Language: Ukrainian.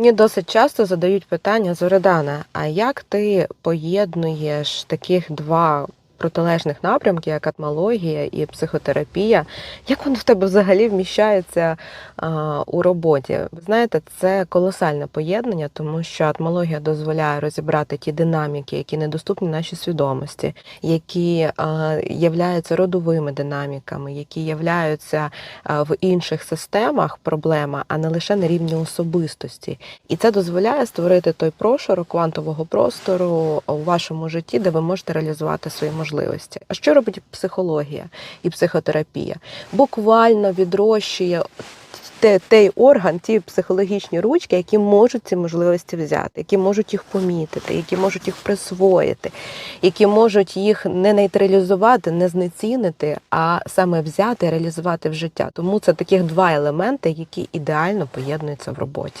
Мені досить часто задають питання Зоридана, а як ти поєднуєш таких два протилежних напрямки, як атмологія і психотерапія? Як воно в тебе взагалі вміщається а, у роботі? Ви знаєте, це колосальне поєднання, тому що атмологія дозволяє розібрати ті динаміки, які недоступні нашій свідомості, які являються родовими динаміками, які являються а, в інших системах проблема, а не лише на рівні особистості. І це дозволяє створити той прошарок квантового простору у вашому житті, де ви можете реалізувати свої можливості. А що робить психологія і психотерапія? Буквально відрощує той орган, ті психологічні ручки, які можуть ці можливості взяти, які можуть їх помітити, які можуть їх присвоїти, які можуть їх не нейтралізувати, не знецінити, а саме взяти реалізувати в життя. Тому це таких два елементи, які ідеально поєднуються в роботі.